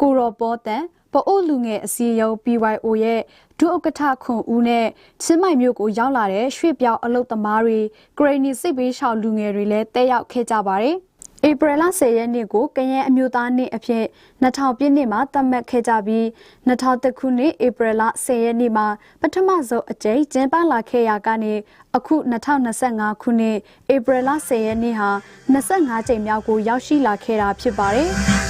ကိုရော်ပေါ်တန်ပအို့လူငယ်အစည်းအရုံး PYO ရဲ့ဒုဥက္ကဋ္ဌခွန်ဦးနဲ့ချင်းမိုင်မြို့ကိုရောက်လာတဲ့ရွှေ့ပြောင်းအလုပ်သမားတွေဂရိနီစိတ်ပေးရှောက်လူငယ်တွေလည်းတက်ရောက်ခဲ့ကြပါတယ်။ဧပြီလ10ရက်နေ့ကိုကရင်အမျိုးသားနေ့အဖြစ်2000ပြည့်နှစ်မှာသတ်မှတ်ခဲ့ကြပြီး2000ခုနှစ်ဧပြီလ10ရက်နေ့မှာပထမဆုံးအကြိမ်ကျင်းပလာခဲ့ရာကနေအခု2025ခုနှစ်ဧပြီလ10ရက်နေ့ဟာ25ကြိမ်မြောက်ကိုရောက်ရှိလာခဲ့တာဖြစ်ပါတယ်။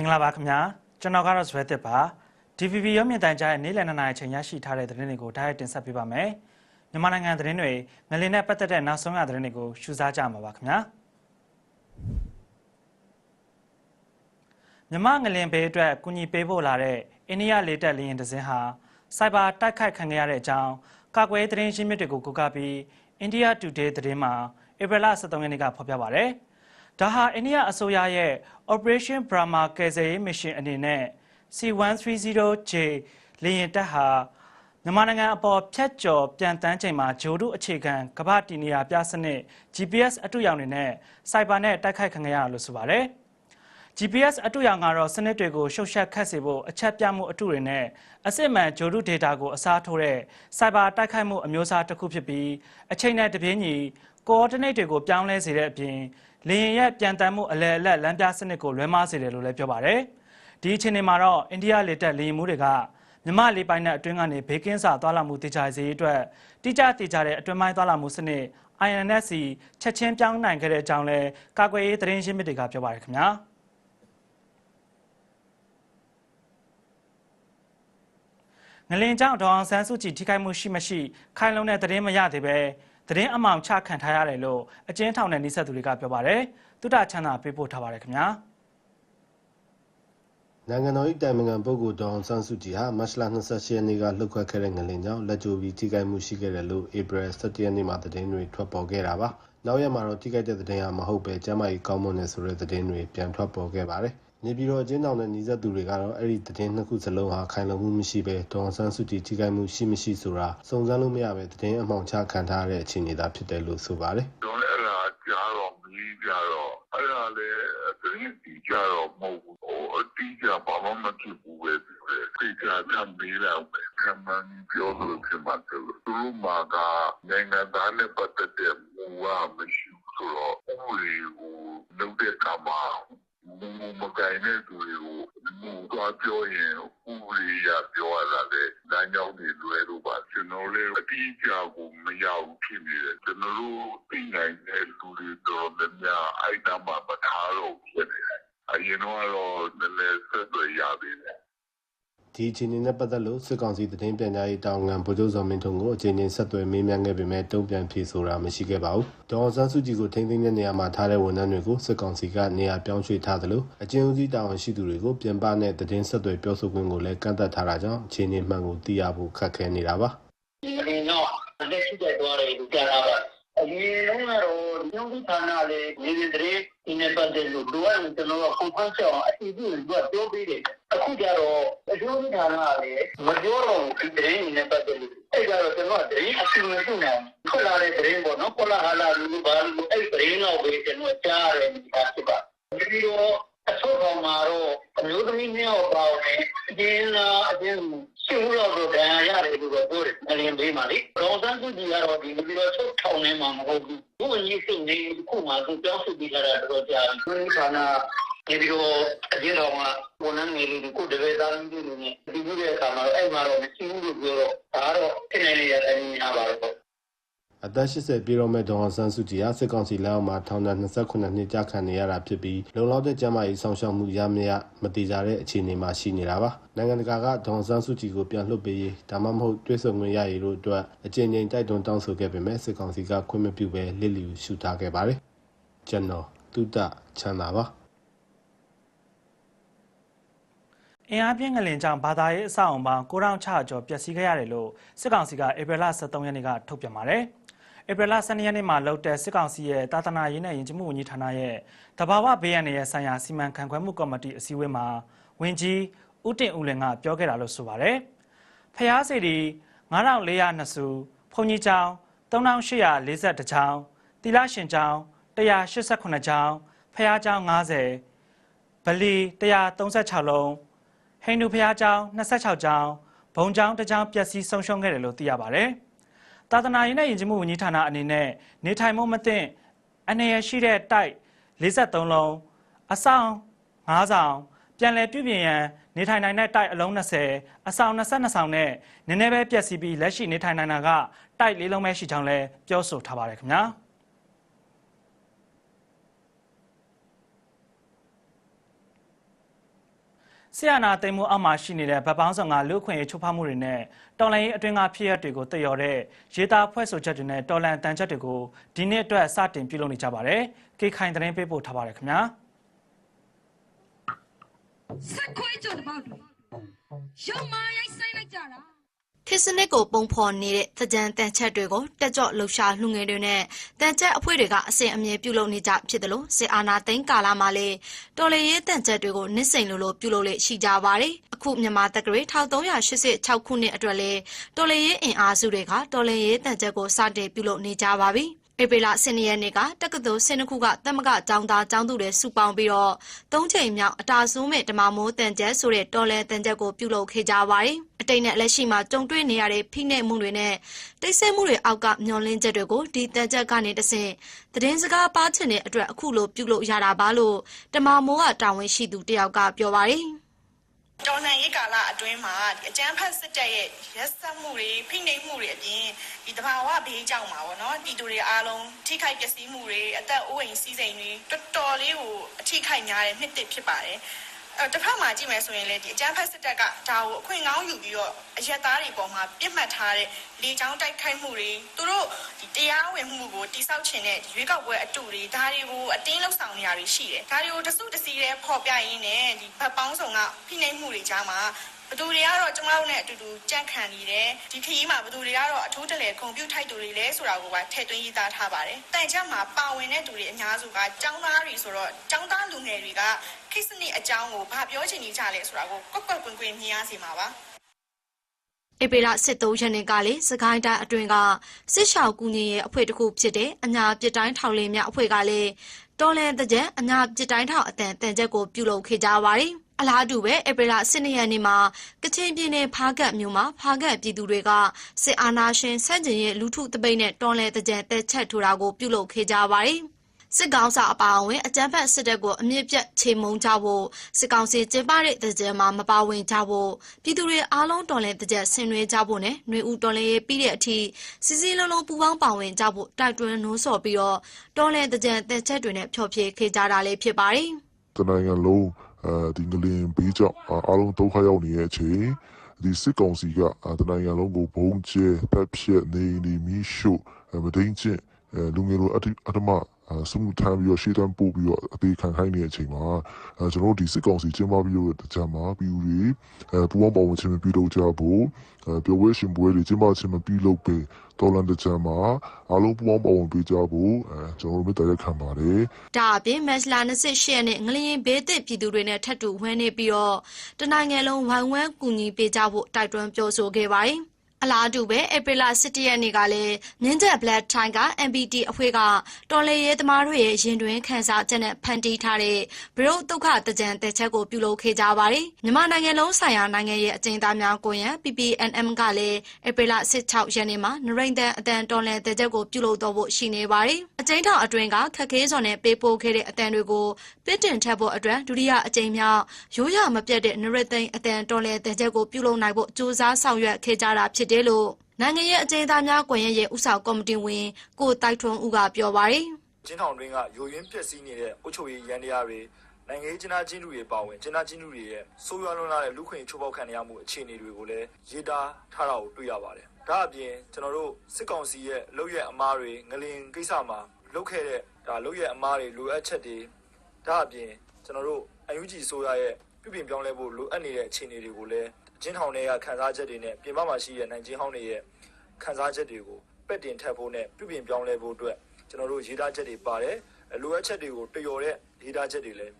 င်္ဂလာပါခင်ဗျာ။ကျွန်တော်ကတော့ဇွဲတစ်ပါ DVB ရုပ်မြင်သံကြားရဲ့နေ့လည်နှစ်နာရီချိန်ရရှိထားတဲ့သတင်းတွေကိုတိုက်ရိုက်တင်ဆက်ပေးပါမယ်။မြန်မာနိုင်ငံသတင်းတွေငလင်နဲ့ပတ်သက်တဲ့နောက်ဆုံးရသတင်းတွေကိုရှုစားကြမှာပါခင်ဗျာ။မြန်မာငလင်ဘေးအတွက်ကူညီပေးဖို့လာတဲ့အိန္ဒိယလေတပ်လေယာဉ်တစ်စင်းဟာစိုက်ဘာတိုက်ခိုက်ခံခဲ့ရတဲ့အကြောင်းကာကွယ်သတင်းရှင်းမြစ်တွေကိုကိုးကားပြီးအိန္ဒိယ Today သတင်းမှာဧပြီလ23ရက်နေ့ကဖော်ပြပါဗျ။ ဒါဟာအိန္ဒိယအစိုးရရဲ့ Operation Brahma ကယ်ဆယ်ရေးမစ်ရှင်အနေနဲ့ C130J လေယာဉ်တပ်ဟာမြန်မာနိုင်ငံအပေါ်ဖြတ်ကျော်ပြန်တန်းချိန်မှာဂျိုဒုအခြေခံကမ္ဘာတီနီယာပြစနစ် GPS အတူရောင်တွေနဲ့စိုက်ဘာနဲ့တိုက်ခိုက်ခံခဲ့ရလို့ဆိုပါတယ်။ GPS အတူရောင်ကတော့စနစ်တွေကိုရှုပ်ရှက်ခတ်စေဖို့အချက်ပြမှုအတူတွေနဲ့အစစ်မှန်ဂျိုဒုဒေတာကိုအစားထိုးတဲ့စိုက်ဘာတိုက်ခိုက်မှုအမျိုးအစားတစ်ခုဖြစ်ပြီးအချိန်နဲ့တပြေးညီ coordinate တွေကိုပြောင်းလဲစေတဲ့အပြင် လေယာဉ်ရဲ့ပြန်တမ်းမှုအလဲအလက်လမ်းပြစနစ်ကိုလွဲမှားစေတယ်လို့လည်းပြောပါတယ်။ဒီအချိန်မှာတော့အိန္ဒိယလေတပ်လေယာဉ်မှုတွေကမြမလေးပိုင်းနဲ့အတွင်းကနေဘေးကင်းစာသွားလာမှုတည်ကြစေအတွက်တိကျတည်ကြတဲ့အတွင်းပိုင်းသွားလာမှုစနစ် INSC ချက်ချင်းပြောင်းနိုင်ခဲ့တဲ့အကြောင်းလဲကာကွယ်ရေးသတင်းရှင်းမြစ်တွေကပြောပါတယ်ခင်ဗျာ။ငလင်ကြောင့်ဒေါအောင်ဆန်းစုကြည်ထိခိုက်မှုရှိမရှိခိုင်လုံတဲ့သတင်းမရသေးပဲ သတင်းအမှောင်ချခံထားရတယ်လို့အကျဉ်းထောင်နဲ့နှိဆက်သူတွေကပြောပါတယ်။တုဒ္ဒချမ်းသာပေးပို့ထားပါတယ်ခင်ဗျာ။နိုင်ငံတော်၏တိုင်ပင်ခံပုဂ္ဂိုလ်ဒေါအောင်ဆန်းစုကြည်ဟာမတ်လ28ရက်နေ့ကလှုပ်ခတ်ခဲ့တဲ့ငလင်ကြောင့်လက်ကြိုပြီးထိခိုက်မှုရှိခဲ့တယ်လို့ဧပြီ17ရက်နေ့မှာသတင်းတွေထွက်ပေါ်ခဲ့တာပါ။နောက်ရက်မှာတော့ထိခိုက်တဲ့သတင်းဟာမဟုတ်ပဲကျမ်းမာရေးကောင်းမွန်တဲ့ဆိုတဲ့သတင်းတွေပြန်ထွက်ပေါ်ခဲ့ပါတယ်။ နေပြည်တော်အကျဉ်းထောင်နဲ့နှီးဆက်သူတွေကတော့အဲ့ဒီသတင်းနှစ်ခုစလုံးဟာခိုင်လုံမှုမရှိပဲဒေါအောင်ဆန်းစုကြည်ထိခိုက်မှုရှိမရှိဆိုတာစုံစမ်းလို့မရပဲသတင်းအမှောင်ချခံထားရတဲ့အခြေအနေသာဖြစ်တယ်လို့ဆိုပါတယ်။ကျွန်တော်လည်းအဲ့ဒါကြားတော့မီးကြတော့အဲ့ဒါလည်းသတင်းတီကြတော့မဟုတ်ဘူးဟိုအတီးကြဘာမှမဖြစ်ဘူးပဲဒီကြကမေးလာမယ်ခံမှန်းပြောလို့ဖြစ်မှာသူတို့မှာကနိုင်ငံသားနဲ့ပတ်သက်တဲ့မူဝမရှိဘူးဆိုတော့ဥပဒေကိုလုပ်တဲ့အခါမှာ မူမကင်တဲ့သူတွေကိုမူသွားပြောရင်ဥပဒေရပြောရတာလေလမ်းကြောင်းတွေလွယ်လို့ပါကျွန်တော်လည်းအတိအကျကိုမရဘူးဖြစ်နေတယ်ကျွန်တော်တို့သိနိုင်တဲ့လူတွေတော်တော်များများအဲ့ဒါမှမထားတော့ဖြစ်နေတယ်အရင်တော့လည်းလည်းဆက်သွယ်ရသေးတယ် ဒီအခြေအနေနဲ့ပတ်သက်လို့စစ်ကောင်စီသတင်းပြန်ကြားရေးတာဝန်ခံဗိုလ်ချုပ်စောမင်းထွန်းကိုအကြိမ်ကြိမ်ဆက်သွယ်မေးမြန်းခဲ့ပေမဲ့တုံ့ပြန်ဖြေဆိုတာမရှိခဲ့ပါဘူး။ဒေါ်အောင်ဆန်းစုကြည်ကိုထိန်းသိမ်းတဲ့နေရာမှာထားတဲ့ဝန်ထမ်းတွေကိုစစ်ကောင်စီကနေရာပြောင်းရွှေ့ထားသလိုအကျဉ်းဦးစီးတာဝန်ရှိသူတွေကိုပြန်ပနဲ့သတင်းဆက်သွယ်ပြောဆိုခွင့်ကိုလည်းကန့်သတ်ထားတာကြောင့်အခြေအနေမှန်ကိုသိရဖို့ခက်ခဲနေတာပါ။ဒီအနေတော့လက်ရှိတဲ့သွားတယ်လို့ကြားတာပါ အရင်တော့ကတော့ညောင်းဌာနလေးနေနေတည်းဒီနေ့ပတ်သက်လို့တို့ကကျွန်တော်ကပုံဖတ်ချက်အောင်အတီးပြီးတော့ပြောပေးတယ်အခုကျတော့အကျိုးဌာနလေးမပြောတော့ဒီတည်းနေပတ်သက်လို့အဲ့ကတော့ကျွန်တော်တည်းအစီအစဉ်လုပ်နေထွက်လာတဲ့တည်းပေါ့နော်ပေါ်လာဟာလာလူဘာလူအဲ့တည်းတော့ပဲကျွန်တော်ကြားရတယ်ဒီပါဖြစ်ပါဒီတော့အဆောကောင်မှာတော့အမျိုးသမီးမျိုးပါဝင်အကျဉ်းလားအ ကျဉ်းရှင်းလို့တော့ဒဏ်ရာရတယ်လို့ပြောတယ်အလင်းပေးပါလေရောစန်းစုကြည်ကတော့ဒီလိုတော့ချုပ်ထောင်နေမှာမဟုတ်ဘူးဘုရင်ကြီးစိတ်နေခုမှသူပြောဆိုပြီးလာတာတော့ကြာပြီသူဌာနဒီလိုအကျဉ်းတော်ကဝန်ထမ်းငယ်လေးကိုတပည့်သားလေးတွေနဲ့ဒီလိုတဲ့အခါမှာအဲ့မှာတော့မရှိဘူးလို့ပြောတော့ဒါတော့ဖြစ်နေရတဲ့အမြင်ပါတော့ အသက်80ပြည့်တော့မဲ့ဒေါ်အောင်ဆန်းစုကြည်ဟာစစ်ကောင်စီလက်အောက်မှာထောင်ဒဏ်28နှစ်ကြာခံနေရတာဖြစ်ပြီးလုံလောက်တဲ့ကျန်းမာရေးဆောင်ရှောက်မှုရမရမတိကြတဲ့အခြေအနေမှာရှိနေတာပါနိုင်ငံတကာကဒေါ်အောင်ဆန်းစုကြည်ကိုပြန်လွှတ်ပေးရေးဒါမှမဟုတ်တွဲဆုံခွင့်ရရေးတို့အတွက်အကြိမ်ကြိမ်တိုက်တွန်းတောင်းဆိုခဲ့ပေမဲ့စစ်ကောင်စီကခွင့်မပြုဘဲလစ်လျူရှုထားခဲ့ပါတယ်ကျွန်တော်တုဒ္ဒချမ်းသာပါအင်အားပြင်းငလင်ကြောင့်ဘာသာရေးအဆောက်အုံပေါင်း9600ကျော်ပျက်စီးခဲ့ရတယ်လို့စစ်ကောင်စီကဧပြီလ23ရက်နေ့ကထုတ်ပြန်ပါတယ်။ ဧပြီလ12ရက်နေ့မှာလုပ်တဲ့စစ်ကောင်စီရဲ့တာသနာရေးနဲ့ယဉ်ကျေးမှုဝန်ကြီးဌာနရဲ့တဘာဝဘေးရန်ရဲ့ဆိုင်ရာစီမံခန့်ခွဲမှုကော်မတီအစည်းအဝေးမှာဝန်ကြီးဦးတင်ဦးလင်ကပြောခဲ့တာလို့ဆိုပါတယ်။ဖျားစီဒီ9402စုဘုံကြီးကျောင်း3842ကျောင်းတီလာရှင်ကျောင်း189ကျောင်းဖျားကျောင်း90ဗလီ136လုံးဟိန္ဒူဘုရားကျောင်း26ကျောင်းဘုံကျောင်းတစ်ကျောင်းပျက်စီးဆုံးရှုံးခဲ့တယ်လို့သိရပါဗျ။ သာသနာရေးနဲ့ယဉ်ကျေးမှုဝန်ကြီးဌာနအနေနဲ့နေထိုင်မှုမသင့်အနေရရှိတဲ့တိုက်53လုံးအဆောင်9ဆောင်ပြန်လည်ပြုပြင်ရန်နေထိုင်နိုင်တဲ့တိုက်အလုံး20အဆောင်22ဆောင်နဲ့နည်းနည်းပဲပျက်စီးပြီးလက်ရှိနေထိုင်နိုင်တာကတိုက်လေးလုံးပဲရှိချောင်းလဲပြောဆိုထားပါတယ်ခင်ဗျာ။ ဆီယနာတိမ်မှုအောက်မှာရှိနေတဲ့ဗတ်ပေါင်းဆောင်ကလူခွင့်ရေးချိုးဖောက်မှုတွေနဲ့တော်လန်ရေးအတွင်းကဖြစ်ရပ်တွေကိုတည်ရော်တဲ့ရေးသားဖွဲ့ဆိုချက်တွေနဲ့တော်လန်တန်ချက်တွေကိုဒီနေ့အတွက်စတင်ပြုလုပ်နေကြပါတယ်။ကေခိုင်သတင်းပေးပို့ထားပါတယ်ခင်ဗျာဆက်ခွေးကြုံတပေါက်တွေရုံမာရိုက်ဆိုင်လိုက်ကြတာ ခေတ်စနစ်ကိုပုံဖော်နေတဲ့သကြံတန်ချက်တွေကိုတက်ကြော့လှူရှာလှူငယ်တွေနဲ့တန်ချက်အဖွဲ့တွေကအစဉ်အမြဲပြုလုပ်နေကြဖြစ်တယ်လို့စစ်အာဏာသိမ်းကာလမှာလေတော်လေရေးတန်ချက်တွေကိုနစ်စိန်လိုလိုပြုလုပ်လေရှိကြပါတယ်အခုမြန်မာတက္ကရာ1386ခုနှစ်အတွက်လေတော်လေရေးအင်အားစုတွေကတော်လေရေးတန်ချက်ကိုစတင်ပြုလုပ်နေကြပါပြီ ဧပြီလ12ရက်နေ့ကတက္ကသိုလ်12ခုကတမကကျောင်းသားကျောင်းသူတွေစုပေါင်းပြီးတော့သုံးချိန်မြောက်အတာဆိုးမဲ့ဓမ္မမိုးတန်ကျက်ဆိုတဲ့တော်လဲတန်ကျက်ကိုပြုလုပ်ခဲ့ကြပါတယ်။အတိတ်နဲ့လက်ရှိမှာကြုံတွေ့နေရတဲ့ဖိနှိပ်မှုတွေနဲ့တိတ်ဆိတ်မှုတွေအောက်ကမျောလင်းချက်တွေကိုဒီတန်ကျက်ကနေတဆင့်သတင်းစကားပါချင်တဲ့အတွက်အခုလိုပြုလုပ်ရတာပါလို့ဓမ္မမိုးကတာဝန်ရှိသူတယောက်ကပြောပါတယ်။ တော်လှန်ရေးကာလအတွင်းမှာဒီအကြမ်းဖက်စစ်တပ်ရဲ့ရက်စက်မှုတွေဖိနှိပ်မှုတွေအပြင်ဒီတဘာဝဘေးကြောင့်မှာပေါ့နော်တီတူတွေအားလုံးထိခိုက်ပျက်စီးမှုတွေအသက်အိုးအိမ်စီးစိမ်တွေတော်တော်လေးကိုအထိခိုက်များတဲ့နှစ်တစ်ဖြစ်ပါတယ်အဲ တစ်ဖက်မှာကြည့်မယ်ဆိုရင်လေဒီအကြမ်းဖက်စစ်တပ်ကဒါကိုအခွင့်ကောင်းယူပြီးတော့အရက်သားတွေပေါ်မှာပြစ်မှတ်ထားတဲ့လေကြောင်းတိုက်ခိုက်မှုတွေသူတို့ဒီတရားဝင်မှုကိုတိစောက်ချင်တဲ့ရွေးကောက်ပွဲအတူတွေဒါတွေကိုအတင်းလောက်ဆောင်နေရတွေရှိတယ်ဒါတွေကိုတစုတစည်းတဲ့ပေါ်ပြရင်းနဲ့ဒီဘက်ပေါင်းဆောင်ကဖိနှိပ်မှုတွေကြားမှာ ဘသူတွေကတော့ကျမတို့နဲ့အတူတူကြန့်ခံနေတယ်ဒီခရီးမှာဘသူတွေကတော့အထူးတလဲဂုံပြူထိုက်သူတွေလဲဆိုတာကိုပါထည့်သွင်းရေးသားထားပါတယ်တန်ချက်မှာပါဝင်တဲ့သူတွေအများစုကចောင်းသားတွေဆိုတော့ចောင်းသားလူငယ်တွေကခိစနစ်အကြောင်းကိုဘာပြောချင်နေကြလဲဆိုတာကိုကွက်ကွက်ကွင်းကွင်းမြင်ရစီမှာပါဧပြီလ23ရက်နေ့ကလေစကိုင်းတိုင်းအတွင်းကစစ်ရှောက်ကူညီရေးအဖွဲ့တစ်ခုဖြစ်တဲ့အညာပြစ်တိုင်းထောင်လင်းများအဖွဲ့ကလည်းတော်လန်တကြံအညာပြစ်တိုင်းထောင်အတန်တန်ချက်ကိုပြုလုပ်ခဲ့ကြပါတယ်။ အလားတူပဲဧပြီလ12ရက်နေ့မှာကချင်ပြည်နယ်ဖားကတ်မြို့မှာဖားကတ်ပြည်သူတွေကစစ်အာဏာရှင်ဆန့်ကျင်ရေးလူထုတပိတ်နဲ့တော်လန်တကြံတက်ချက်ထူတာကိုပြုလုပ်ခဲ့ကြပါတယ်။စစ်ကောင်စာအပါအဝင်အကြမ်းဖက်စစ်တပ်ကိုအမြင့်ပြတ်ချေမှုန်းကြဖို့စစ်ကောင်စီကျင်းပတဲ့တကြံမှာမပါဝင်ကြဖို့ပြည်သူတွေအားလုံးတော်လှန်တကြံဆင်နွှဲကြဖို့နဲ့ຫນွေဦးတော်လှန်ရေးပြီးတဲ့အထိစီစီလုံးလုံးပူပေါင်းပါဝင်ကြဖို့တိုက်တွန်းနှိုးဆော်ပြီးတော့တော်လှန်တကြံတက်ချက်တွေနဲ့ဖျော်ဖြေခဲ့ကြတာလည်းဖြစ်ပါတယ်။တနိုင်ငံလုံး အဲဒီငလင်ဘေးကြောင့်အာအားလုံးဒုက္ခရောက်နေတဲ့အချိန်ဒီစစ်ကောင်စီကအာတနိုင်ငံလုံးကိုဘုံကျဲတပ်ဖြတ်နေနေမီရှို့အဲမတိန်ချင်းအဲလူငယ်လိုအတ္တအတ္တမအာ စမှုထမ်းပြီးတော့ရှေ့တန်းပို့ပြီးတော့အသေးခံခိုင်းနေတဲ့အချိန်မှာအဲကျွန်တော်တို့ဒီစစ်ကောင်စီကျင်းပပြီးတော့တကြမှာပြည်သူတွေအဲပူပေါင်းပါဝင်ခြင်းမပြုလုပ်ကြဖို့အဲပြောဝဲရှင်ပွဲတွေကျင်းပခြင်းမပြုလုပ်ပေတော်လန်တကြမှာအားလုံးပူပေါင်းပါဝင်ပေးကြဖို့အဲကျွန်တော်တို့မြတ်တရားခံပါတယ်ဒါအပြင်မက်စလာ28ရက်နေ့ငလျင်ဘေးသစ်ပြည်သူတွေနဲ့ထပ်တူဝန်းနေပြီးတော့တနိုင်ငံလုံးဝိုင်းဝန်းကူညီပေးကြဖို့တိုက်တွန်းပြောဆိုခဲ့ပါတယ်။ အလားတူပဲဧပြီလ17ရက်နေ့ကလည်းမြင်းချက် Black Time က MBT အဖွဲ့ကတော်လေရဲသမားတို့ရဲ့ရင်တွင်ခန်းစားချက်နဲ့ဖန်တီးထားတဲ့ဘရုတ်ဒုက္ခတကြံတက်ချက်ကိုပြုလုပ်ခဲ့ကြပါတယ်။မြန်မာနိုင်ငံလုံးဆိုင်ရာနိုင်ငံရဲ့အကျဉ်းသားများကိုရန် PPNM ကလည်းဧပြီလ16ရက်နေ့မှာနရိန်တန်အတန်တော်လန်တက်ချက်ကိုပြုလုပ်တော့ဖို့ရှိနေပါတယ်။အကျဉ်းထောင်အတွင်းကခက်ခဲစွာနဲ့ပေးပို့ခဲ့တဲ့အတန်တွေကိုပစ်တင်ထပ်ဖို့အတွက်ဒုတိယအကြိမ်မြောက်ရိုးရမပြတ်တဲ့နရိသိန်အတန်တော်လန်တက်ချက်ကိုပြုလုပ်နိုင်ဖို့ကြိုးစားဆောင်ရွက်ခဲ့ကြတာဖြစ်တယ်လို့နိုင်ငံရဲ့အကျဉ်းသားများကွန်ရက်ရဲ့ဥဆောင်ကော်မတီဝင်ကိုတိုက်ထွန်းဦးကပြောပါတယ်ကျင်းထောင်တွင်းကယိုယွင်းပျက်စီးနေတဲ့အုပ်ချုပ်ရေးရန်တရားတွေနိုင်ငံရေးကျင်းသားချင်းလူတွေပါဝင်ကျင်းသားချင်းလူတွေရဲ့ဆိုးရွားလွန်းလာတဲ့လူခွင့်ချိုးဖောက်ခံရမှုအခြေအနေတွေကိုလည်းရေးသားထားတာကိုတွေ့ရပါတယ်။ဒါအပြင်ကျွန်တော်တို့စစ်ကောင်စီရဲ့လုပ်ရက်အမားတွေငလင်ကိစ္စမှာလုပ်ခဲ့တဲ့ဒါလုပ်ရက်အမားတွေလိုအပ်ချက်တွေဒါအပြင်ကျွန်တော်တို့အယူကြီးဆိုရရဲ့ပြုပြင်ပြောင်းလဲဖို့လိုအပ်နေတဲ့အခြေအနေတွေကိုလည်း ကျင်းထောင်တွေကခန်းစားချက်တွေနဲ့ပြင်ပမှာရှိတဲ့နိုင်ကျင်းဟောင်းတွေရဲ့ခန်းစားချက်တွေကိုပက်တင်ထပ်ဖို့နဲ့ပြုပြင်ပြောင်းလဲဖို့အတွက်ကျွန်တော်တို့ရေးသားချက်တွေပါတယ်လိုအပ်ချက်တွေကိုတရော်တဲ့ရေးသားချက်တွေလည်း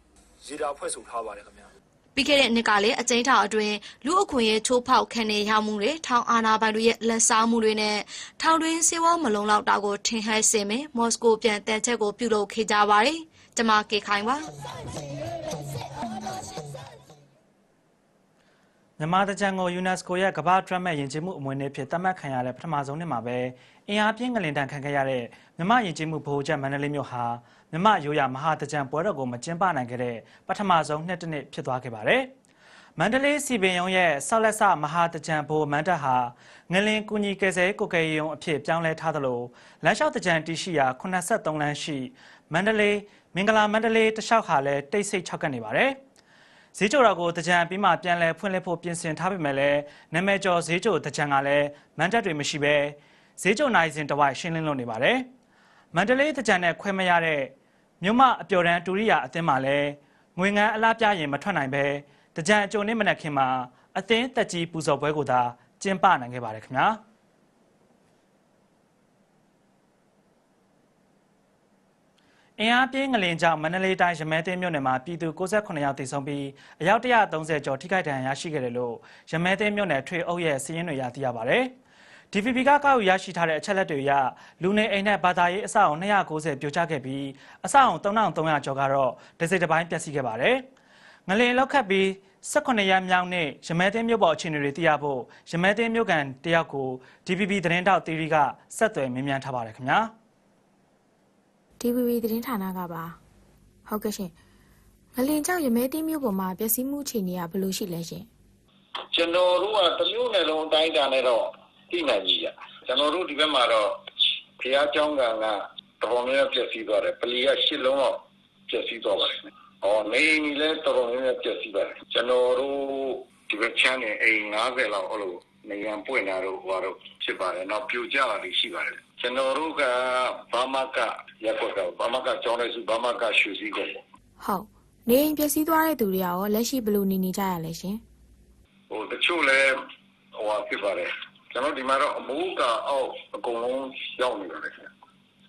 ရေးသားဖွဲ့ဆိုထားပါတယ်ခင်ဗျာပြီးခဲ့တဲ့နှစ်ကလည်းအကျဉ်းထောင်အတွင်းလူအခွင့်အရေးချိုးဖောက်ခံနေရမှုတွေထောင်အာဏာပိုင်တွေရဲ့လက်စားမှုတွေနဲ့ထောင်တွင်းစေဝါမလုံလောက်တာကိုထင်ဟပ်စေမယ်မော်စကိုပြန်တန်ချက်ကိုပြုလုပ်ခဲ့ကြပါတယ်။ကျွန်မကေခိုင်ပါ မြန်မာတကြံကို UNESCO ရဲ့ကမ္ဘာ့ဒရက်မဲ့ယဉ်ကျေးမှုအမွေအနှစ်ဖြစ်သတ်မှတ်ခံရတဲ့ပထမဆုံးနှစ်မှာပဲအင်အားပြင်းငလင်တန်ခံခဲ့ရတဲ့မြန်မာယဉ်ကျေးမှုဗဟိုချက်မန္တလေးမြို့ဟာမြန်မာရိုးရာမဟာတကြံပွဲတော်ကိုမကျင်းပနိုင်ခဲ့တဲ့ပထမဆုံးနှစ်တစ်နှစ်ဖြစ်သွားခဲ့ပါတယ်။မန္တလေးစီပင်ယုံရဲ့ဆောက်လက်ဆမဟာတကြံဘိုမန္တဟာငလင်ကူညီကယ်ဆယ်ကိုကယ်ယုံအဖြစ်ပြောင်းလဲထားသလိုလမ်းလျှောက်တကြံတီရှိရာ83လမ်းရှိမန္တလေးမင်္ဂလာမန္တလေးတလျှောက်ဟာလည်းတိတ်ဆိတ်၆ကပ်နေပါတယ်။ ဈေးကြော်တော်ကိုတကြံပြီးမှပြန်လဲဖွင့်လှစ်ဖို့ပြင်ဆင်ထားပေမဲ့လည်းနာမည်ကျော်ဈေးကြော်တကြံကလည်းမန်တက်တွေမရှိပဲဈေးကြော်နိုင်စဉ်တစ်ဝိုက်ရှင်းလင်းလို့နေပါတယ်။မန္တလေးတကြံနဲ့ခွဲမရတဲ့မြို့မအပျော်တန်းဒူရိယာအသင်းမှာလည်းငွေငန်းအလားပြရင်မထွက်နိုင်ပဲတကြံအကြုံနေမနက်ခင်းမှာအသင်းတက်ကြီးပူဇော်ပွဲကိုသာကျင်းပနိုင်ခဲ့ပါတယ်ခင်ဗျာ။ အင်အားပြင်းငလင်ကြောင့်မန္တလေးတိုင်းရမဲသိမ်းမြို့နယ်မှာပြည်သူ68ယောက်သေဆုံးပြီးအယောက်130ကျော်ထိခိုက်ဒဏ်ရာရရှိခဲ့တယ်လို့ရမဲသိမ်းမြို့နယ်ထွေအုပ်ရဲ့စီးရင်တွေရသိရပါဗျ။ DVB ကကောက်ယူရရှိထားတဲ့အချက်လက်တွေအရလူနေအိမ်နဲ့ဘာသာရေးအဆောက်အုံ290ပြိုကျခဲ့ပြီးအဆောက်အုံ3300ကျော်ကတော့ဒစိတစ်ပိုင်းပျက်စီးခဲ့ပါတယ်။ငလင်လောက်ခတ်ပြီး18ရက်မြောက်နေ့ရမဲသိမ်းမြို့ပေါ်အခြေအနေတွေသိရဖို့ရမဲသိမ်းမြို့ကန်တယောက်ကို DVB သတင်းတောက်တီရီကဆက်သွယ်မြင်မြန်ထားပါတယ်ခင်ဗျာ။ DVB သတင်းဌာနကပါဟုတ်ကဲ့ရှင်ငလင်ကြောင့်ရမဲတင်းမျိုးပေါ်မှာပျက်စီးမှုအခြေအနေကဘယ်လိုရှိလဲရှင် ကျွန်တော်တို့ကတစ်မျိုးနယ်လုံးအတိုင်းအတာနဲ့တော့သိနိုင်ပြီဗျကျွန်တော်တို့ဒီဘက်မှာတော့ဖះเจ้าကံကတော်တော်များများပြည့်စည်သွားတယ်ပလီကရှစ်လုံးတော့ပြည့်စည်သွားပါတယ်ဟောနေနေလဲတော်တော်များများပြည့်စည်ပါတယ်ကျွန်တော်တို့ဒီဘက်ချမ်းနေအိမ်90လောက်အဲ့လို နေရန်ပွင့်တာတော့ဟိုတော့ဖြစ်ပါတယ်နောက်ပြိုကျတာတွေရှိပါတယ်ကျွန်တော်တို့ကဘာမကရက်ကွက်ကဘာမကကျောင်းလိုက်စုဘာမကရွှေစည်းကုန်ပေါ့ဟုတ်နေအိမ်ပျက်စီးသွားတဲ့သူတွေကရောလက်ရှိဘယ်လိုနေနေကြရလဲရှင်ဟိုတချို့လည်းဟိုဟာဖြစ်ပါတယ်ကျွန်တော်ဒီမှာတော့အမိုးကအောက်အကုန်လုံးရောက်နေပါတယ်ခင်ဗျ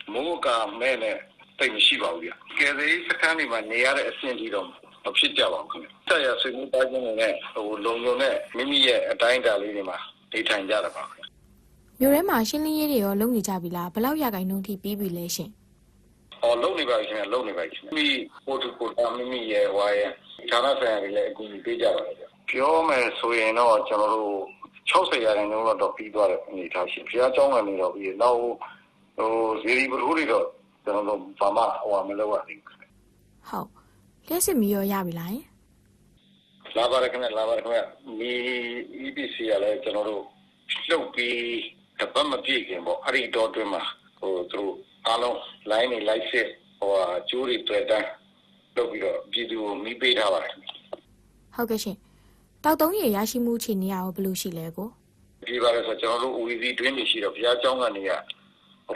အမိုးကမဲနဲ့တိတ်မရှိပါဘူးဗျကယ်ဆယ်ရေးစခန်းတွေမှာနေရတဲ့အဆင့်ကြီးတော့ မဖြစ်ကြပါဘူးခင်ဗျဆက်ရဆွေးနွေးပါခြင်းနဲ့ဟိုလုံလုံနဲ့မိမိရဲ့အတိုင်းအတာလေးတွေမှာနေထိုင်ကြတာပါခင်ဗျမြို့ထဲမှာရှင်းလင်းရေးတွေရောလုပ်နေကြပြီလားဘယ်လောက်ရခိုင်နှုန်းထိပြီးပြီလဲရှင်။အော်လုံနေပါပြီခင်ဗျလုံနေပါပြီခင်ဗျ။မိပို့တူပို့တာမိမိရဲ့ဝါရဲ့ဌာနဆိုင်ရာတွေလည်းအကူအညီပေးကြပါလေဗျ။ပြောမယ်ဆိုရင်တော့ကျွန်တော်တို့60ရာခိုင်နှုန်းတော့ပြီးသွားတဲ့အနေအထားရှိ။ဘုရားကျောင်းကနေတော့ပြီးနောက်ဟိုဇေဒီပထိုးတွေတော့ကျွန်တော်တို့ဘာမှဟိုမလုပ်ရသေးဘူးခင်ဗျဟုတ် လျှက်စစ်မီရောရပြီလားယင်။လာပါရခင်ဗျလာပါရခင်ဗျ။ဒီ EPC ကလည်းကျွန်တော်တို့လှုပ်ပြီးတပတ်မပြည့်ခင်ပေါ့အဲ့ဒီတော့အတွင်းမှာဟိုသူတို့အားလုံး line တွေ live set ဟိုဟာကျိုးတွေတွေ့တန်းလုပ်ပြီးတော့ပြည်သူကိုမိပေးထားပါတယ်ဟုတ်ကဲ့ရှင်တောက်သုံးရရရှိမှုအခြေအနေရောဘယ်လိုရှိလဲကိုဒီပါလဲဆိုကျွန်တော်တို့ OVC တွင်းနေရှိတော့ဘုရားကျောင်းကနေက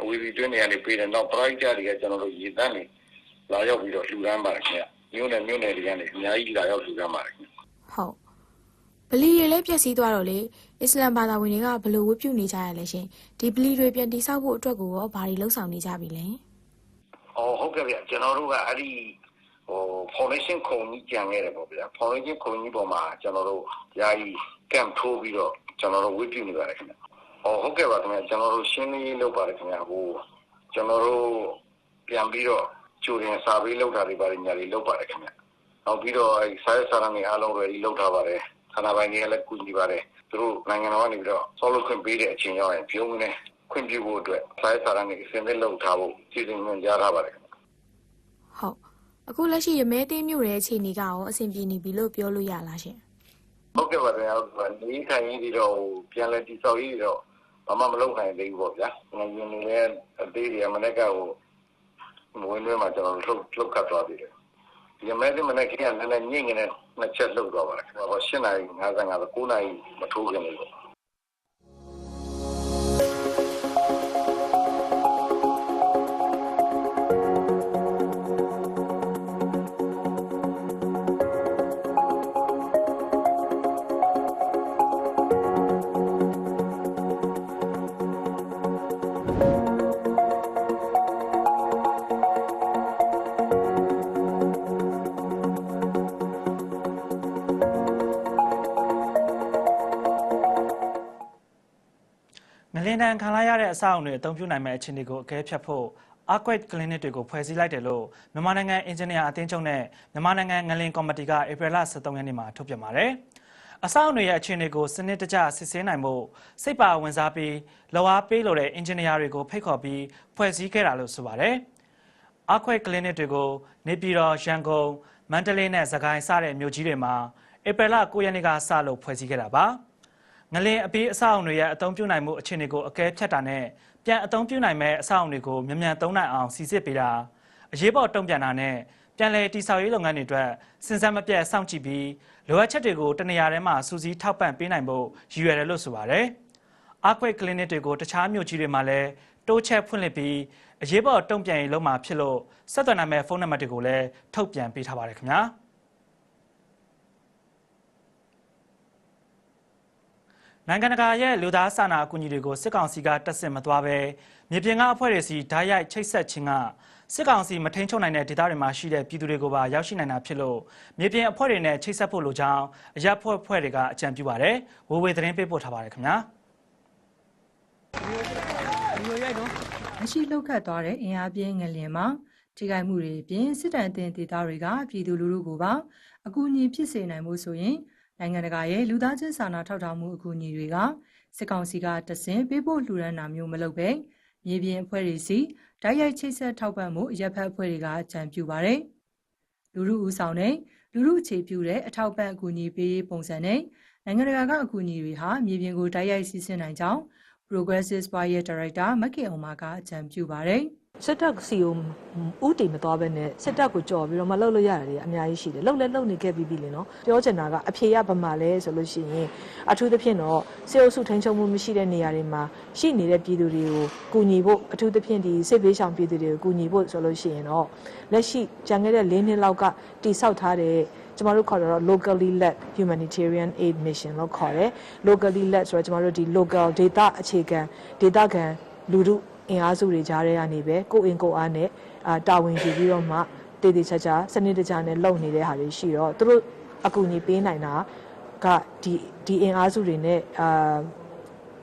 OVC တွင်းနေကနေပေးတယ်နောက်ပရိုက်ကြတွေကကျွန်တော်တို့ရေတန်းနေလာရောက်ပြီးတော့လှူဒန်းပါတယ်ခင်ဗျ မြို့နယ်မြို့နယ်တွေကနေအများကြီးလာရောက်လှူဒန်းပါတယ်ခင်ဗျဟုတ်ဗလီတွေလည်းပျက်စီးသွားတော့လေအစ္စလမ်ဘာသာဝင်တွေကဘယ်လိုဝတ်ပြုနေကြရလဲရှင်ဒီဗလီတွေပြန်တိဆောက်ဖို့အတွက်ကိုရောဘာတွေလှုံ့ဆော်နေကြပြီလဲ။အော်ဟုတ်ကဲ့ဗျကျွန်တော်တို့ကအဲ့ဒီဟို foundation ခုံကြီးကြံခဲ့တယ်ပေါ့ဗျာ foundation ခုံကြီးပေါ်မှာကျွန်တော်တို့ယာယီ camp ထိုးပြီးတော့ကျွန်တော်တို့ဝတ်ပြုနေပါတယ်ခင်ဗျ။အော်ဟုတ်ကဲ့ပါခင်ဗျကျွန်တော်တို့ရှင်းလင်းရေးလုပ်ပါတယ်ခင်ဗျဟိုကျွန်တော်တို့ပြန်ပြီးတော့ ကျူရင်စာပေးလုပ်တာတွေပါတယ်ညာတွေလုပ်ပါတယ်ခင်ဗျ။နောက်ပြီးတော့အဲစာရေးစာရင်းတွေအားလုံး ready လုပ်ထားပါတယ်။ဌာနပိုင်းတွေကလည်းကူညီပါတယ်။သူတို့နိုင်ငံတော်ကနေပြီးတော့ solve ခွင့်ပေးတဲ့အချိန်ရောက်ရင်ပြုံးနေခွင့်ပြုဖို့အတွက်စာရေးစာရင်းတွေအစဉ်သစ်လုပ်ထားဖို့စီစဉ်ညွှန်ကြားထားပါတယ်ဟုတ်အခုလက်ရှိရမဲသိမ်းမြို့ရဲ့အခြေအနေကရောအဆင်ပြေနေပြီလို့ပြောလို့ရလားရှင်ဟုတ်ကဲ့ပါဗျာဟုတ်ကဲ့နေထိုင်ရေးတွေတော့ဟိုပြန်လဲတိဆောက်ရေးတွေတော့ဘာမှမလုပ်နိုင်သေးဘူးပေါ့ဗျာငွေရင်းနေလဲအသေးတွေမနေ့ကဟို ငွေတွေမှာကျွန်တော်လှုပ်လှုပ်ခတ်သွားပြီတယ်ဒီမဲဒီမနေ့ကလည်းနည်းနည်းညင်ငယ်နဲ့နှစ်ချက်လှုပ်သွားပါတယ်ကျွန်တော်၈နာရီ55ပဲ9နာရီမထိုးခင်လေး လင်တန်ခံလာရတဲ့အဆောက်အုံတွေအသုံးပြုနိုင်မယ့်အခြေအနေကိုအကဲဖြတ်ဖို့ Arquette Clinic တွေကိုဖွဲ့စည်းလိုက်တယ်လို့မြန်မာနိုင်ငံအင်ဂျင်နီယာအသင်းချုပ်နဲ့မြန်မာနိုင်ငံငလင်ကော်မတီကဧပြီလ23ရက်နေ့မှာထုတ်ပြန်ပါတယ်။အဆောက်အုံတွေရဲ့အခြေအနေကိုစနစ်တကျစစ်ဆေးနိုင်ဖို့စိတ်ပါဝင်စားပြီးလောအားပေးလိုတဲ့အင်ဂျင်နီယာတွေကိုဖိတ်ခေါ်ပြီးဖွဲ့စည်းခဲ့တာလို့ဆိုပါတယ်။ Arquette Clinic တွေကိုနေပြည်တော်ရန်ကုန်မန္တလေးနဲ့စကိုင်းစတဲ့မြို့ကြီးတွေမှာဧပြီလ9ရက်နေ့ကစလို့ဖွဲ့စည်းခဲ့တာပါ။ ငလင်အပေးအဆောက်အုံတွေရဲ့အသုံးပြုနိုင်မှုအခြေအနေကိုအကဲဖြတ်တာနဲ့ပြန်အသုံးပြုနိုင်မဲ့အဆောက်အုံတွေကိုမြန်မြန်သုံးနိုင်အောင်စီစစ်ပေးတာအရေးပေါ်တုံ့ပြန်တာနဲ့ပြန်လည်တည်ဆောက်ရေးလုပ်ငန်းတွေအတွက်စဉ်ဆက်မပြတ်စောင့်ကြည့်ပြီးလိုအပ်ချက်တွေကိုတနေရာထဲမှာစူးစီးထောက်ပံ့ပေးနိုင်ဖို့ရည်ရွယ်တယ်လို့ဆိုပါတယ်။ Arquette Clinic တွေကိုတခြားမြို့ကြီးတွေမှာလည်းတိုးချဲ့ဖွင့်လှစ်ပြီးအရေးပေါ်တုံ့ပြန်ရေးလုပ်မှာဖြစ်လို့ဆက်သွယ်နိုင်မဲ့ဖုန်းနံပါတ်တွေကိုလည်းထုတ်ပြန်ပေးထားပါတယ်ခင်ဗျာ။ နိုင်ငံတကာရဲ့လူသားစာနာအကူအညီတွေကိုစစ်ကောင်စီကတက်ဆင်မသွားဘဲမြေပြင်ကအဖွဲ့တွေစီဓာတ်ရိုက်ချိတ်ဆက်ခြင်းကစစ်ကောင်စီမထိန်ချုပ်နိုင်တဲ့ဒေသတွေမှာရှိတဲ့ပြည်သူတွေကိုပါရောက်ရှိနိုင်တာဖြစ်လို့မြေပြင်အဖွဲ့တွေနဲ့ချိတ်ဆက်ဖို့လိုကြောင်းအရက်ဖွဲ့ဖွဲ့တွေကအကြံပြုပါတယ်ဝေဝေသတင်းပေးပို့ထားပါတယ်ခင်ဗျာမရှိလှုပ်ခတ်သွားတဲ့အင်အားပြင်းငလျင်မှာထိခိုက်မှုတွေအပြင်စစ်တမ်းတင်ဒေသတွေကပြည်သူလူထုကိုပါအကူအညီဖြစ်စေနိုင်မှုဆိုရင် နိုင်ငံတကာရဲ့လူသားချင်းစာနာထောက်ထားမှုအကူအညီတွေကစစ်ကောင်စီကတဆင်ပေးဖို့လှူဒန်းတာမျိုးမလုပ်ပဲမြေပြင်အဖွဲ့တွေစီဓာတ်ရိုက်ချိတ်ဆက်ထောက်ပံ့မှုအရက်ဖက်အဖွဲ့တွေကကြံပြူပါတယ်လူထုဦးဆောင်တဲ့လူထုအခြေပြုတဲ့အထောက်ပံ့အကူအညီပေးရေးပုံစံနဲ့နိုင်ငံတကာကအကူအညီတွေဟာမြေပြင်ကိုဓာတ်ရိုက်စီးဆင်းနိုင်ကြောင်း Progressive Spy ရဲ့ Director မကေအောင်မာကအကြံပြုပါတယ်။ စစ်တပ်စီကိုဥတီမသွားဘဲနဲ့စစ်တပ်ကိုကြော်ပြီးတော့မလှုပ်လို့ရတယ်အများကြီးရှိတယ်လှုပ်လဲလှုပ်နေခဲ့ပြီးပြီလေနော်ပြောချင်တာကအဖြေရဗမာလဲဆိုလို့ရှိရင်အထူးသဖြင့်တော့စေအုပ်စုထိန်းချုပ်မှုမရှိတဲ့နေရာတွေမှာရှိနေတဲ့ပြည်သူတွေကိုကူညီဖို့အထူးသဖြင့်ဒီစစ်ဘေးရှောင်ပြည်သူတွေကိုကူညီဖို့ဆိုလို့ရှိရင်တော့လက်ရှိကြံခဲ့တဲ့၄နှစ်လောက်ကတိစောက်ထားတဲ့ကျမတို့ခေါ်တော့ locally led humanitarian aid mission လို့ခေါ်တယ် locally led ဆိုတော့ကျမတို့ဒီ local data အခြေခံ data ခံလူထု အင်အားစုတွေကြားထဲကနေပဲကိုယ်အင်ကိုယ်အားနဲ့အာတာဝန်ယူပြီးတော့မှတည်တည်ချာချာစနစ်တကျနဲ့လုပ်နေတဲ့ဟာတွေရှိတော့သူတို့အကူအညီပေးနိုင်တာကဒီဒီအင်အားစုတွေနဲ့အာ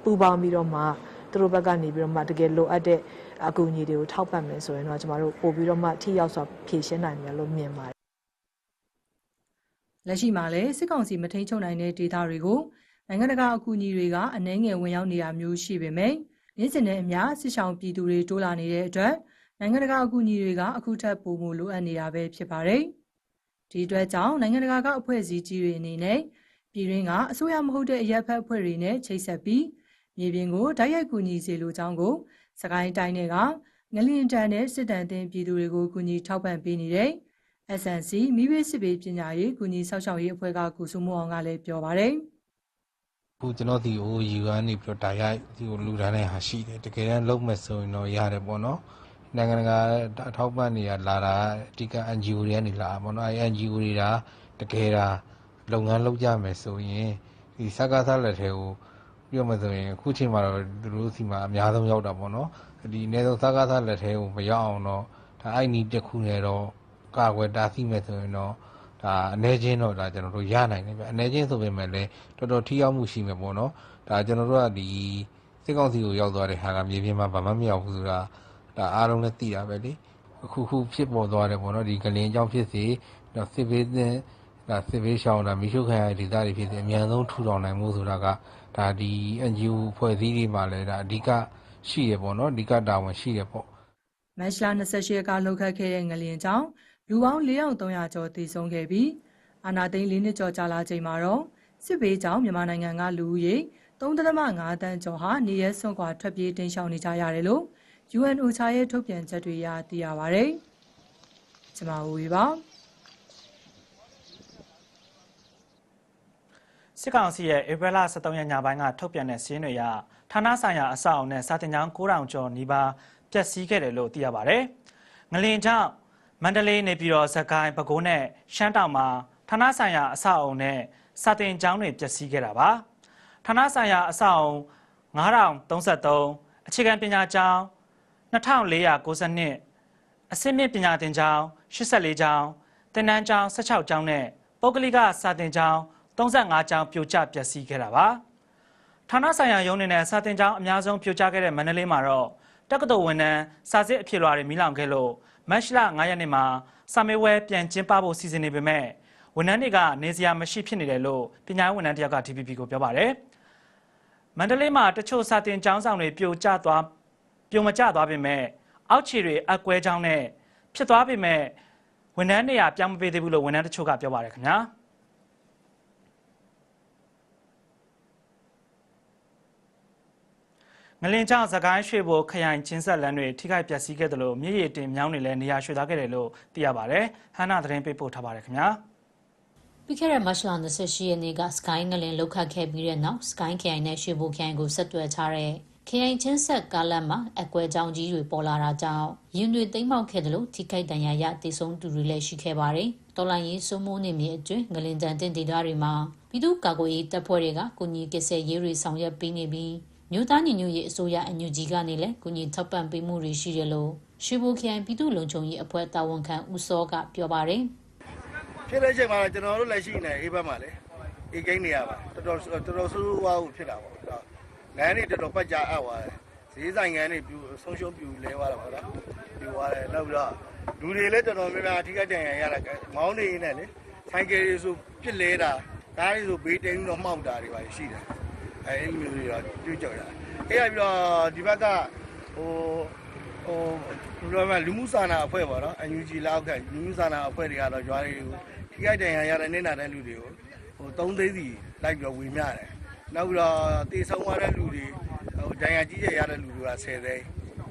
ပူပေါင်းပြီးတော့မှသူတို့ဘက်ကနေပြီးတော့မှတကယ်လိုအပ်တဲ့အကူအညီတွေကိုထောက်ပံ့မယ်ဆိုရင်တော့ကျမတို့ပို့ပြီးတော့မှထိရောက်စွာဖြည့်ရှင်းနိုင်မယ်လို့မြင်ပါတယ်လက်ရှိမှာလည်းစစ်ကောင်စီမထိန်ချုပ်နိုင်တဲ့ဒေသတွေကိုနိုင်ငံတကာအကူအညီတွေကအနှဲငယ်ဝင်ရောက်နေတာမျိုးရှိပေမဲ့ နေ့စဉ်နဲ့အမျှစစ်ဆောင်ပြည်သူတွေတိုးလာနေတဲ့အတွက်နိုင်ငံတကာအကူအညီတွေကအခုထပ်ပိုမိုလိုအပ်နေတာပဲဖြစ်ပါတယ်။ဒီအတွက်ကြောင့်နိုင်ငံတကာကအဖွဲ့အစည်းကြီးတွေအနေနဲ့ပြည်တွင်းကအစိုးရမဟုတ်တဲ့အရက်ဖက်အဖွဲ့တွေနဲ့ချိတ်ဆက်ပြီးမြေပြင်ကိုဓာတ်ရိုက်ကူညီစေလိုကြောင်းကိုစကိုင်းတိုင်းတွေကငလင်တန်နဲ့စစ်တမ်းတင်ပြည်သူတွေကိုကူညီထောက်ပံ့ပေးနေတဲ့ SNC မိဘစစ်ပေးပညာရေးကုညီဆောက်ရှောက်ရေးအဖွဲ့ကကုစုမိုးအောင်ကလည်းပြောပါတယ် ခုကျွန်တော်ဒီဟို UN နေပြီးတော့ဒါရိုက်ဒီကိုလူတန်းတဲ့ဟာရှိတယ်တကယ်တမ်းလုံးမဲ့ဆိုရင်တော့ရတယ်ပေါ့နော်နိုင်ငံတကာအထောက်ပံ့နေရလာတာအဓိက NGO တွေကနေလာပေါ့နော်အဲ NGO တွေကတကယ်တာလုပ်ငန်းလုပ်ကြမယ်ဆိုရင်ဒီစကားသားလက်ထဲကိုပြောမှဆိုရင်အခုချိန်မှာတော့သူတို့စီမှာအများဆုံးရောက်တာပေါ့နော်ဒီအနည်းဆုံးစကားသားလက်ထဲကိုမရောက်အောင်တော့ဒါအဲ့နီးတစ်ခုနဲ့တော့ကာကွယ်တားဆီးမယ်ဆိုရင်တော့ ဒါအနေချင်းတော့ဒါကျွန်တော်တို့ရနိုင်တယ်ဗျအနေချင်းဆိုပေမဲ့လည်းတော်တော်ထိရောက်မှုရှိမယ်ပေါ့နော်ဒါကျွန်တော်တို့ကဒီစစ်ကောင်စီကိုရောက်သွားတဲ့ဟာကမြေပြင်မှာဘာမှမရောက်ဘူးဆိုတာဒါအားလုံးလည်းသိတာပဲလေအခုခုဖြစ်ပေါ်သွားတယ်ပေါ့နော်ဒီကလင်အကြောင်းဖြစ်စေတော့စစ်ဘေးသင်းဒါစစ်ဘေးရှောင်းတာမိရှုခံရတဲ့ဒေသတွေဖြစ်စေအများဆုံးထူထောင်နိုင်မှုဆိုတာကဒါဒီ NGO ဖွဲ့စည်းတွေမှာလည်းဒါအဓိကရှိရပေါ့နော်အဓိကတာဝန်ရှိရပေါ့။မတ်လ28ရက်ကလှုပ်ခတ်ခဲ့တဲ့ငလျင်ကြောင့် လူပေါင်း4300ကျော်သေဆုံးခဲ့ပြီးအာနာသိန်း၄နှစ်ကျော်ကြာလာချိန်မှာတော့စစ်ဘေးကြောင့်မြန်မာနိုင်ငံကလူဦးရေ3.5တန်းကျော်ဟာနေရဲစွန့်ခွာထွက်ပြေးတိမ်းရှောင်နေကြရတယ်လို့ UNOCHA ရဲ့ထုတ်ပြန်ချက်တွေအရသိရပါဗျ။ကျွန်မဦးဝေပါစစ်ကောင်စီရဲ့ဧပြီလ23ရက်ညပိုင်းကထုတ်ပြန်တဲ့စီးရင်တွေအရဌာနဆိုင်ရာအဆောက်အုံနဲ့စာတင်ကျောင်း9000ကျော်နီးပါးပျက်စီးခဲ့တယ်လို့သိရပါဗျ။ငလင်ကြောင့် မန္တလေးနေပြည်တော်စကိုင်းပဲခူးနဲ့ရှမ်းတောင်မှာဌာနဆိုင်ရာအဆောက်အုံနဲ့စာတင်ကျောင်းတွေပျက်စီးခဲ့တာပါ။ဌာနဆိုင်ရာအဆောက်အုံ9033အခြေခံပညာကျောင်း2492အဆင့်မြင့်ပညာသင်ကျောင်း84ကျောင်းသင်တန်းကျောင်း16ကျောင်းနဲ့ပုဂ္ဂလိကစာသင်ကျောင်း35ကျောင်းပြိုကျပျက်စီးခဲ့တာပါဌာနဆိုင်ရာရုံးနေနဲ့စာသင်ကျောင်းအများဆုံးပြိုကျခဲ့တဲ့မန္တလေးမှာတော့တက္ကသိုလ်ဝန်ထမ်းစာစစ်အဖြစ်လွှာတွေမိလောင်ခဲ့လို့ မတ်လ9ရက်နေ့မှာစာမေးပွဲပြန်ကျင်းပဖို့စီစဉ်နေပေမဲ့ဝန်ထမ်းတွေကနေစရာမရှိဖြစ်နေတယ်လို့ပညာရေးဝန်ထမ်းတယောက်က TPP ကိုပြောပါတယ်မန္တလေးမှာတချို့စာတင်ကျောင်းဆောင်တွေပြိုကျသွားပြိုမကျသွားပေမဲ့အောက်ခြေတွေအကွဲကျောင်းနဲ့ဖြစ်သွားပေမဲ့ဝန်ထမ်းနေရာပြောင်းမပေးသေးဘူးလို့ဝန်ထမ်းတချို့ကပြောပါတယ်ခင်ဗျာ ငလင်ကြောင့်သခိုင်းရွှေဘိုခရိုင်ချင်းဆက်လန်းတွေထိခိုက်ပျက်စီးခဲ့တယ်လို့မြည်ရည်တင်မြောင်းတွေလည်းနေရာရွှေ့သွားခဲ့တယ်လို့သိရပါတယ်ဟန်နာသတင်းပေးပို့ထားပါတယ်ခင်ဗျာပြီးခဲ့တဲ့မတ်လ28ရက်နေ့က Sky ငလင်လောက်ခတ်ခဲ့ပြီးတဲ့နောက် Sky ခရိုင်နဲ့ရွှေဘိုခရိုင်ကိုဆက်သွယ်ထားတဲ့ခရိုင်ချင်းဆက်ကားလမ်းမှာအကွဲကြောင်ကြီးတွေပေါ်လာတာကြောင့်ရင်တွေတိမ်မောက်ခဲ့တယ်လို့ထိခိုက်ဒဏ်ရာရတည်ဆုံးသူတွေလည်းရှိခဲ့ပါတယ်။တော်လိုင်းရေးစိုးမိုးနေမြေအတွင်းငလင်တန်တင်ဒေသတွေမှာပြည်သူ့ကာကွယ်ရေးတပ်ဖွဲ့တွေကကုညီကစ်ဆယ်ရေးတွေဆောင်ရွက်ပေးနေပြီး မြို့သားညီညွတ်ရေးအစိုးရအညူကြီးကနေလည်းကုညီထောက်ပံ့ပေးမှုတွေရှိတယ်လို့ရွှေဘိုခရိုင်ပြည်သူ့လုံခြုံရေးအဖွဲ့တာဝန်ခံဦးစောကပြောပါတယ်ဖြစ်တဲ့အချိန်မှာကျွန်တော်တို့လက်ရှိနေအေးဘက်မှာလေအေးကိန်းနေရပါတော်တော်တော်တော်ဆိုးဝါးဖို့ဖြစ်တာပေါ့လမ်းတွေတော်တော်ပတ်ကြအပ်သွားတယ်ဈေးဆိုင်ငန်းတွေပြူဆုံးရှုံးပြူလဲသွားတာပေါ့နော်ပြူသွားတယ်နောက်ပြီးတော့လူတွေလည်းတော်တော်များများအထီးကတန်ရရတာမောင်းနေနေလေဆိုင်ကယ်တွေဆိုပြစ်လဲတာကားတွေဆိုဘေးတင်းပြီးတော့မှောက်တာတွေပါရှိတယ် အဲအဲ့လိုမျိုးတွေတော့ကြွကြော်ရတယ်အဲ့ပြီးတော့ဒီဘက်ကဟိုဟိုဘယ်လိုမှလူမှုစာနာအဖွဲ့ပေါ့နော်အန်ယူဂျီလောက်ကလူမှုစာနာအဖွဲ့တွေကတော့ကြွားတွေကိုထိခိုက်ဒဏ်ရာရတဲ့နေတာတဲ့လူတွေကိုဟို3သိန်းစီလိုက်ပြီးတော့ဝေမျှတယ်နောက်ပြီးတော့တေဆုံးသွားတဲ့လူတွေဟိုဒဏ်ရာကြီးကျရတဲ့လူတွေက10သိန်း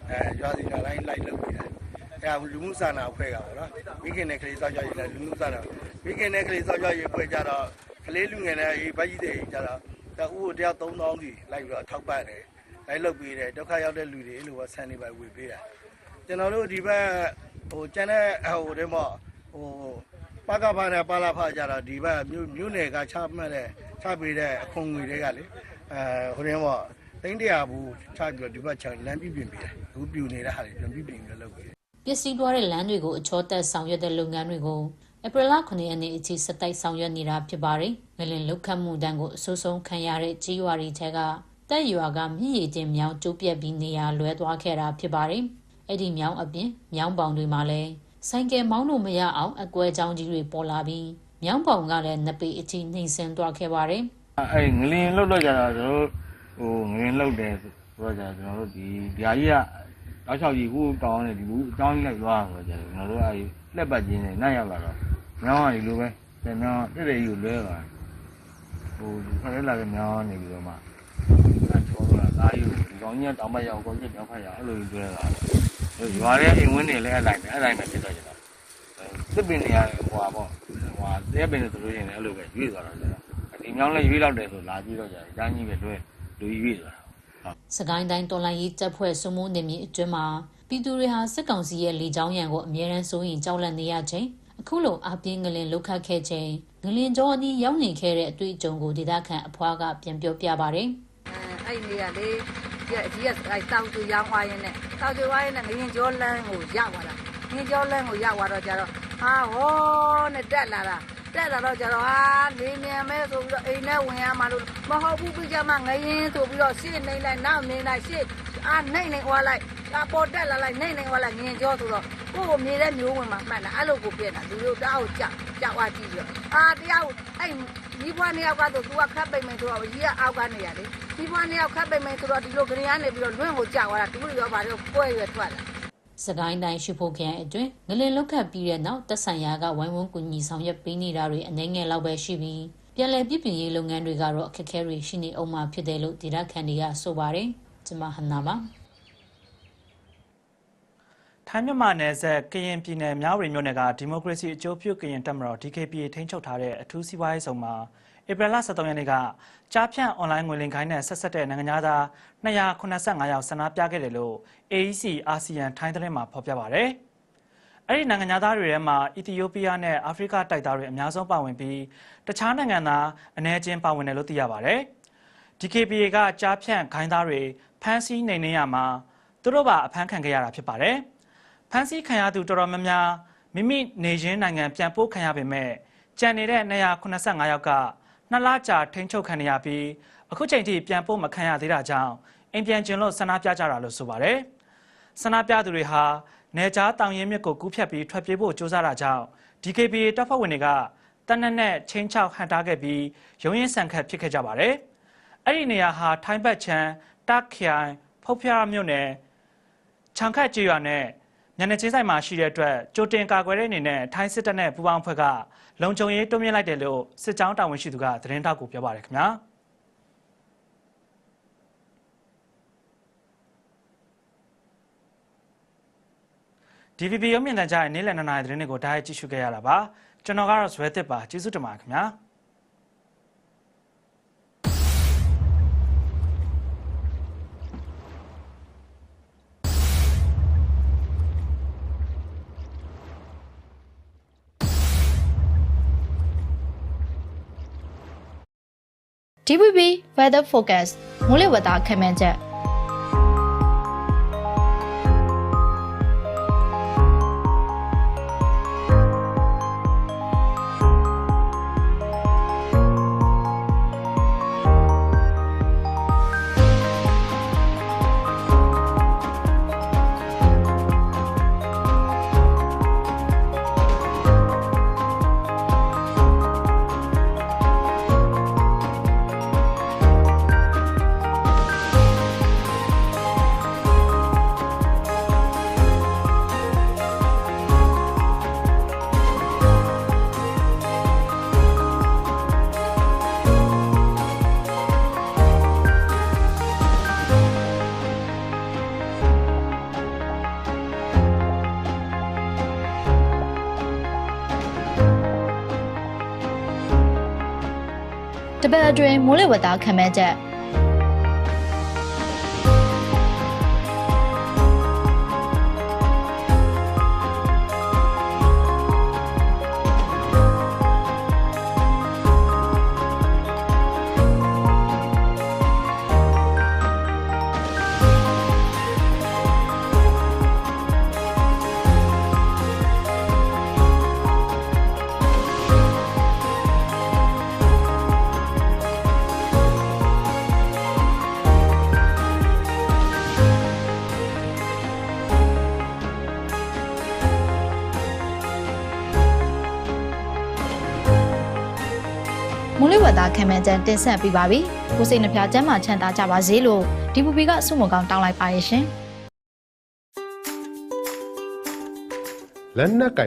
အဲကြွားစီကတိုင်းလိုက်လုပ်ပြီးတယ်အဲလူမှုစာနာအဖွဲ့ကပေါ့နော်မိခင်နဲ့ကလေးစောက်ကြရည်လူမှုစာနာမိခင်နဲ့ကလေးစောက်ကြရည်အဖွဲ့ကြတော့ကလေးလူငယ်နဲ့အေးဗတ်ကြီးတွေကြတော့ တအူတယောက်3000စီလိုက်ပြီးတော့ထောက်ပံ့တယ်လိုက်လုပ်ပေးတယ်ဒုက္ခရောက်တဲ့လူတွေလို့ဆန်နေပါဝေပေးတာကျွန်တော်တို့ဒီဘက်ဟိုကျန်တဲ့ဟိုတွေမော့ဟိုပကဖာနဲ့ပါလာဖာကြတော့ဒီဘက်မြို့မြို့နယ်ကချမှတ်တဲ့ချပေးတဲ့အခွန်ငွေတွေကလေအဲဟိုတွေမော့သိန်းတရာဘူးချပြီးတော့ဒီဘက်ချလမ်းပြပြင်ပေးတယ်အခုပြူနေတဲ့ဟာတွေပြန်ပြပြင်ပြီးလုပ်ပေးတယ်ပစ္စည်းသွားတဲ့လမ်းတွေကိုအချောတက်ဆောင်ရွက်တဲ့လုပ်ငန်းတွေကို ဧပြီလ9ရက်နေ့အထိစက်တိုက်ဆောင်ရွက်နေတာဖြစ်ပါတယ်။ငလင်လုတ်ခတ်မှုတန်းကိုအဆိုးဆုံးခံရတဲ့ကြီးရွာတွေထဲကတက်ရွာကမြည်ရည်ချင်းမြောင်းကျိုးပြက်ပြီးနေရာလွဲသွားခဲ့တာဖြစ်ပါတယ်။အဲ့ဒီမြောင်းအပြင်မြောင်းပေါင်တွေမှာလည်းဆိုင်ကယ်မောင်းလို့မရအောင်အကွဲကြောင်းကြီးတွေပေါ်လာပြီးမြောင်းပေါင်ကလည်းနှစ်ပေအထိနှိမ့်ဆင်းသွားခဲ့ပါတယ်။အဲ့ငလင်လောက်တော့ကြတာကျွန်တော်တို့ဟိုငလင်လောက်တယ်ဆိုတော့ကြကျွန်တော်တို့ဒီဓာကြီးကတောက်ချောက်ကြီးဟိုတောင်းနေဒီဘူးအကြောင်းကြီးလိုက်သွားဆိုတော့ကြကျွန်တော်တို့အဲ့ လက်ပတ်ချင်းနဲ့နိုင်ရောက်လာတော့မြောင်းကဒီလိုပဲတဲ့မြောင်းတက်တဲ့ကြီးကိုလွဲသွားဟိုခရက်လာတဲ့မြောင်းနေပြီးတော့မှအဲ့ချောတော့ဒါကြီးကိုဒီကောင်ကြီးကတောင်းမရောက်ကောကြီးတောင်းဖက်ရအဲ့လိုကြီးလွဲသွားရွာတဲ့အိမ်ဝင်းတွေလည်းအဲ့လိုက်ပဲအဲ့လိုက်ပဲဖြစ်တော့ကြတာစစ်ပင်တွေကဟိုဟာပေါ့ဟိုဟာတဲပင်ဆိုလို့ရှိရင်လည်းအဲ့လိုပဲရွေ့သွားတာဆိုတော့ဒီမြောင်းလဲရွေ့လောက်တယ်ဆိုလာကြည့်တော့ကြာအတိုင်းကြီးပဲတွဲလူရွေ့သွားတာစကိုင်းတိုင်းတော်လိုင်းရေးတပ်ဖွဲ့စုံမိုးနေမြေအတွင်းမှာ ပြည်သူတွေဟာစစ်ကောင်စီရဲ့လေကြောင်းရန်ကိုအမြဲတမ်းစိုးရင်ကြောက်လန့်နေရချိန်အခုလိုအပြင်းငလင်လောက်ခတ်ခဲ့ချိန်ငလင်ကြောအနီးရောက်နေခဲ့တဲ့အတွေ့အကြုံကိုဒေသခံအဖွားကပြန်ပြောပြပါဗျ။အဲ့နေရလေဒီအကြီးကအဲ့တောင်သူရောင်းသွားရင်နဲ့တောင်သူဝိုင်းနဲ့ငရင်ကျောလန်းကိုရောက်သွားတာငရင်ကျောလန်းကိုရောက်သွားတော့ကျတော့ဟာဟောနဲ့တက်လာတာတက်လာတော့ကျတော့ဟာနေမြန်မဲဆိုပြီးတော့အိမ်နဲ့ဝင်ရမှာလို့မဟုတ်ဘူးပြီးကြမှာငရင်ဆိုပြီးတော့ရှေ့နေလိုက်နောက်နေလိုက်ရှေ့အာနိုင်နေွားလိုက် အပေါ်တက်လာလိုက်နိုင်နေွားလိုက်ငရင်ကျောဆိုတော့ကိုကိုမြေတဲ့မျိုးဝင်မှာမှတ်တာအဲ့လိုကိုပြက်တာသူတို့တောက်ကြောက်ကြောက်သွားကြည့်ပြီးတော့အာတရားအဲ့ဒီဘွားနှစ်ယောက်ကတော့သူကခတ်ပိတ်မိန်ဆိုတော့ကြီးကအောက်ကနေရလေဒီဘွားနှစ်ယောက်ခတ်ပိတ်မိန်ဆိုတော့ဒီလိုခရီးကနေပြီးတော့လွင့်ကိုကြောက်သွားတာသူတို့ရောပါတော့ကွဲရွယ်ထွက်လာစကိုင်းတိုင်းရှိဖို့ခရိုင်အတွင်းငလင်လောက်ခတ်ပြီးတဲ့နောက်တက်ဆိုင်ရာကဝိုင်းဝန်းကူညီဆောင်ရွက်ပေးနေတာတွေအနေငယ်လောက်ပဲရှိပြီးပြန်လည်ပြည့်ပြည့်ရေးလုပ်ငန်းတွေကတော့အခက်အခဲတွေရှိနေအောင်မှာဖြစ်တယ်လို့ဒေသခံတွေကဆိုပါတယ်။ကျွန်မဟန်နာပါ ထိုင်းမြန်မာနယ်စပ်ကရင်ပြည်နယ်မြောက်ရီမြို့နယ်ကဒီမိုကရေစီအကျိုးပြုကရင်တပ်မတော် DKPA ထိန်းချုပ်ထားတဲ့အထူးစီးပွားရေးဆောင်မှာဧပြီလ23ရက်နေ့ကကြားဖြန့်အွန်လိုင်းငွေလင်ခိုင်းနဲ့ဆက်ဆက်တဲ့နိုင်ငံသား285ယောက်ဆန္ဒပြခဲ့တယ်လို့ AEC အာဆီယံထိုင်းသတင်းမှာဖော်ပြပါဗျ။အဲ့ဒီနိုင်ငံသားတွေထဲမှာအီသီယိုးပီးယားနဲ့အာဖရိကတိုက်သားတွေအများဆုံးပါဝင်ပြီးတခြားနိုင်ငံသားအနည်းချင်းပါဝင်တယ်လို့သိရပါဗျ။ DKPA ကကြားဖြန့်ခိုင်းသားတွေဖမ်းဆီးနေနေရမှာသူတို့ပါအဖမ်းခံခဲ့ရတာဖြစ်ပါတယ်။ ဖမ်းဆီးခံရသူတော်တော်များများမိမိနေရင်းနိုင်ငံပြန်ပို့ခံရပေမဲ့ကြံနေတဲ့285ယောက်ကနှစ်လကြာထိန်းချုပ်ခံရပြီးအခုချိန်ထိပြန်ပို့မခံရသေးတာကြောင့်အိမ်ပြန်ကျင်လို့ဆန္ဒပြကြတာလို့ဆိုပါတယ်။ဆန္ဒပြသူတွေဟာနေကြားတောင်ရင်မြစ်ကိုကူးဖြတ်ပြီးထွက်ပြေးဖို့ကြိုးစားတာကြောင့် DKBA တပ်ဖွဲ့ဝင်တွေကတနက်နဲ့ချင်းချောက်ဟန်တားခဲ့ပြီးရုံးရင်ဆန်ခတ်ဖြစ်ခဲ့ကြပါတယ်။အဲ့ဒီနေရာဟာထိုင်းဘက်ချမ်းတက်ခိုင်ဖုတ်ဖျားမြို့နယ်ချန်ခတ်ကျွော်နဲ့ ညနေချင်းဆိုင်မှာရှိတဲ့အတွက်ကြိုတင်ကာကွယ်တဲ့အနေနဲ့ထိုင်းစစ်တပ်နဲ့ပူးပေါင်းဖွဲ့ကလုံခြုံရေးတိုးမြင့်လိုက်တယ်လို့စစ်ကြောင်းတာဝန်ရှိသူကသတင်းတောက်ကိုပြောပါတယ်ခင်ဗျာ။ DVB ရုံးမြင့်တန်ကြားရဲ့နေ့လည်နှစ်နာရီသတင်းတွေကိုဒါရိုက်ကြည့်ရှုခဲ့ရတာပါကျွန်တော်ကတော့ဇွဲသစ်ပါကျေးဇူးတင်ပါတယ်ခင်ဗျာ။ DVB Weather Focus မိုးလေဝသခန့်မှန်းချက် တပတ်အတွင်းမိုးလေဝသခန့်မှန်းချက် မိုးလေဝသခန့်မှန်းချက်တင်ဆက်ပြီးပါပြီ။ကိုစိတ်နှပြချမ်းမှချမ်းသာကြပါစေလို့ DVB ကဆုမွန်ကောင်းတောင်းလိုက်ပါရဲ့ရှင်။လက်နက်က